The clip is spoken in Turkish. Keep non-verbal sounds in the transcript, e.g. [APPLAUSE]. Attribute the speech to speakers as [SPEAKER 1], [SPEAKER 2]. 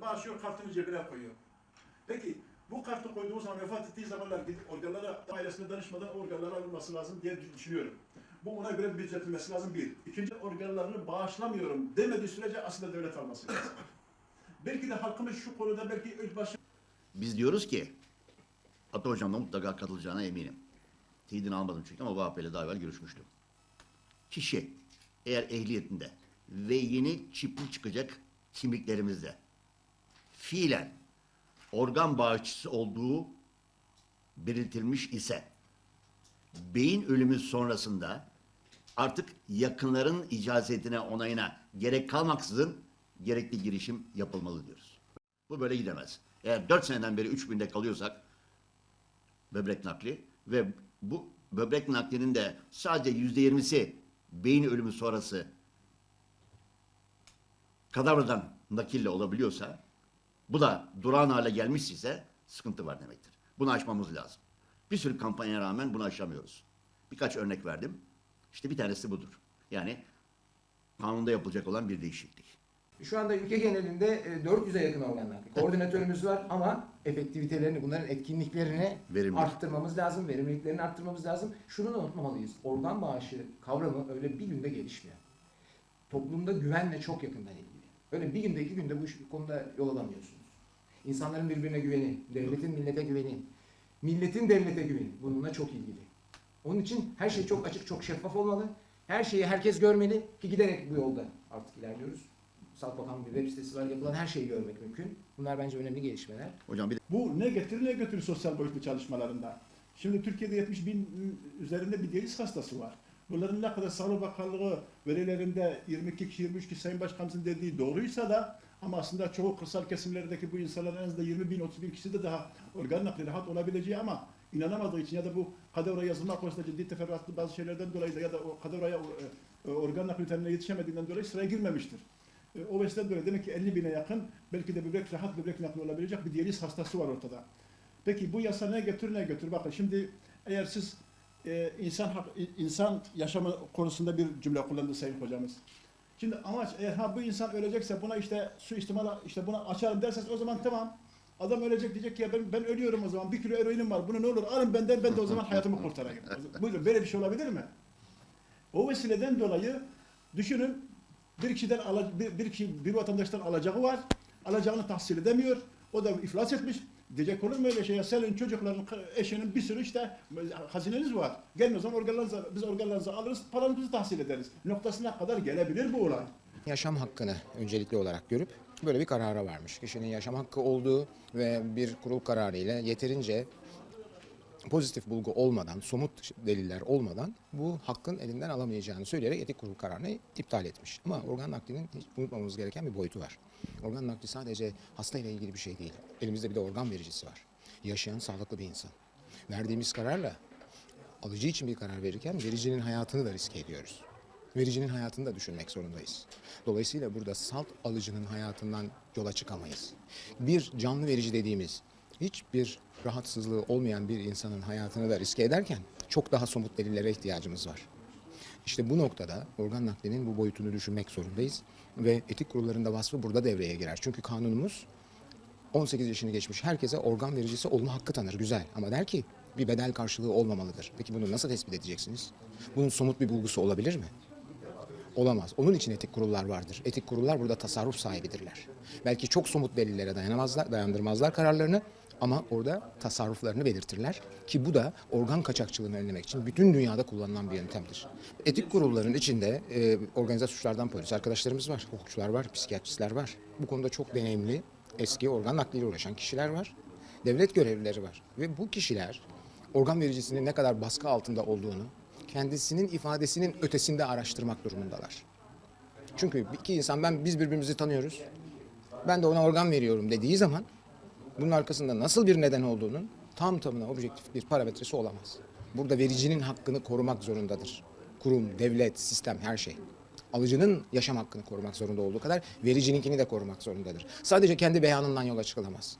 [SPEAKER 1] Bağışıyor, kartını cebine koyuyor. Peki bu kartı koyduğu zaman vefat ettiği zamanlar gidip organlara ailesine danışmadan organları alınması lazım diye düşünüyorum. Bu ona göre bir düzeltilmesi lazım bir. İkinci organlarını bağışlamıyorum demediği sürece aslında devlet alması lazım. belki de halkımız şu konuda belki ilk başı
[SPEAKER 2] Biz diyoruz ki Ata Hocam da mutlaka katılacağına eminim. Teyidini almadım çünkü ama Vahap Bey'le daha evvel görüşmüştüm. Kişi eğer ehliyetinde ve yeni çipli çıkacak kimliklerimizde fiilen organ bağışçısı olduğu belirtilmiş ise beyin ölümü sonrasında artık yakınların icazetine, onayına gerek kalmaksızın gerekli girişim yapılmalı diyoruz. Bu böyle gidemez. Eğer 4 seneden beri 3 binde kalıyorsak böbrek nakli ve bu böbrek naklinin de sadece yüzde yirmisi beyin ölümü sonrası kadavradan nakille olabiliyorsa bu da durağan hale gelmiş ise sıkıntı var demektir. Bunu aşmamız lazım. Bir sürü kampanyaya rağmen bunu aşamıyoruz. Birkaç örnek verdim. İşte bir tanesi budur. Yani kanunda yapılacak olan bir değişiklik.
[SPEAKER 3] Şu anda ülke genelinde e, 400'e yakın organ nakli. Koordinatörümüz var ama efektivitelerini, bunların etkinliklerini
[SPEAKER 2] Verimlilik.
[SPEAKER 3] arttırmamız lazım, verimliliklerini arttırmamız lazım. Şunu da unutmamalıyız. Organ bağışı kavramı öyle bir günde gelişmiyor. Toplumda güvenle çok yakından ilgili. Öyle bir günde, iki günde bu iş- bu konuda yol alamıyorsunuz. İnsanların birbirine güveni, devletin millete güveni, milletin devlete güveni bununla çok ilgili. Onun için her şey çok açık, çok şeffaf olmalı. Her şeyi herkes görmeli ki giderek bu yolda artık ilerliyoruz. Sağlık Bakanlığı bir web sitesi var, yapılan her şeyi görmek mümkün. Bunlar bence önemli gelişmeler.
[SPEAKER 2] Hocam bir de
[SPEAKER 1] Bu ne getirir ne götürür sosyal boyutlu çalışmalarında. Şimdi Türkiye'de 70 bin üzerinde bir diyaliz hastası var. Bunların ne kadar Sağlık Bakanlığı verilerinde 22 kişi, 23 kişi Sayın Başkanımızın dediği doğruysa da ama aslında çoğu kırsal kesimlerdeki bu insanların en azından 20 bin, 30 bin kişi de daha organ nakli rahat olabileceği ama inanamadığı için ya da bu kadavra yazılma konusunda ciddi teferruatlı bazı şeylerden dolayı da ya da o kadavraya e, organ nakli nitelimine yetişemediğinden dolayı sıraya girmemiştir. E, O vesile dolayı demek ki 50 bine yakın belki de böbrek rahat böbrek nakli olabilecek bir diyaliz hastası var ortada. Peki bu yasa ne götür ne götür? Bakın şimdi eğer siz e, insan hak, insan yaşamı konusunda bir cümle kullandı Sayın Hocamız. Şimdi amaç eğer ha bu insan ölecekse buna işte su istimala işte buna açarım derseniz o zaman tamam. Adam ölecek diyecek ki ya ben, ben ölüyorum o zaman bir kilo eroinim var bunu ne olur alın benden ben de o zaman [LAUGHS] hayatımı kurtarayım. Buyurun böyle bir şey olabilir mi? O vesileden dolayı düşünün bir kişiden bir, bir kişi bir vatandaştan alacağı var. Alacağını tahsil edemiyor. O da iflas etmiş. Diyecek olur mu öyle şey? Senin çocukların, eşinin bir sürü işte hazineniz var. Gelin o zaman organlarınızı, biz organlarınızı alırız, paranızı tahsil ederiz. Noktasına kadar gelebilir bu olay.
[SPEAKER 4] yaşam hakkını öncelikli olarak görüp böyle bir karara varmış. Kişinin yaşam hakkı olduğu ve bir kurul kararı ile yeterince pozitif bulgu olmadan, somut deliller olmadan bu hakkın elinden alamayacağını söyleyerek etik kurul kararını iptal etmiş. Ama organ naklinin hiç unutmamamız gereken bir boyutu var. Organ nakli sadece hasta ile ilgili bir şey değil. Elimizde bir de organ vericisi var. Yaşayan sağlıklı bir insan. Verdiğimiz kararla alıcı için bir karar verirken vericinin hayatını da riske ediyoruz. Vericinin hayatını da düşünmek zorundayız. Dolayısıyla burada salt alıcının hayatından yola çıkamayız. Bir canlı verici dediğimiz hiçbir rahatsızlığı olmayan bir insanın hayatını da riske ederken çok daha somut delillere ihtiyacımız var. İşte bu noktada organ naklinin bu boyutunu düşünmek zorundayız ve etik kurullarında vasfı burada devreye girer. Çünkü kanunumuz 18 yaşını geçmiş herkese organ vericisi olma hakkı tanır. Güzel ama der ki bir bedel karşılığı olmamalıdır. Peki bunu nasıl tespit edeceksiniz? Bunun somut bir bulgusu olabilir mi? Olamaz. Onun için etik kurullar vardır. Etik kurullar burada tasarruf sahibidirler. Belki çok somut delillere dayanamazlar, dayandırmazlar kararlarını ama orada tasarruflarını belirtirler ki bu da organ kaçakçılığını önlemek için bütün dünyada kullanılan bir yöntemdir. Etik kurulların içinde e, organize suçlardan polis arkadaşlarımız var, hukukçular var, psikiyatristler var. Bu konuda çok deneyimli, eski organ nakliyle uğraşan kişiler var. Devlet görevlileri var ve bu kişiler organ vericisinin ne kadar baskı altında olduğunu kendisinin ifadesinin ötesinde araştırmak durumundalar. Çünkü iki insan ben biz birbirimizi tanıyoruz. Ben de ona organ veriyorum dediği zaman bunun arkasında nasıl bir neden olduğunun tam tamına objektif bir parametresi olamaz. Burada vericinin hakkını korumak zorundadır. Kurum, devlet, sistem her şey. Alıcının yaşam hakkını korumak zorunda olduğu kadar vericininkini de korumak zorundadır. Sadece kendi beyanından yola çıkılamaz.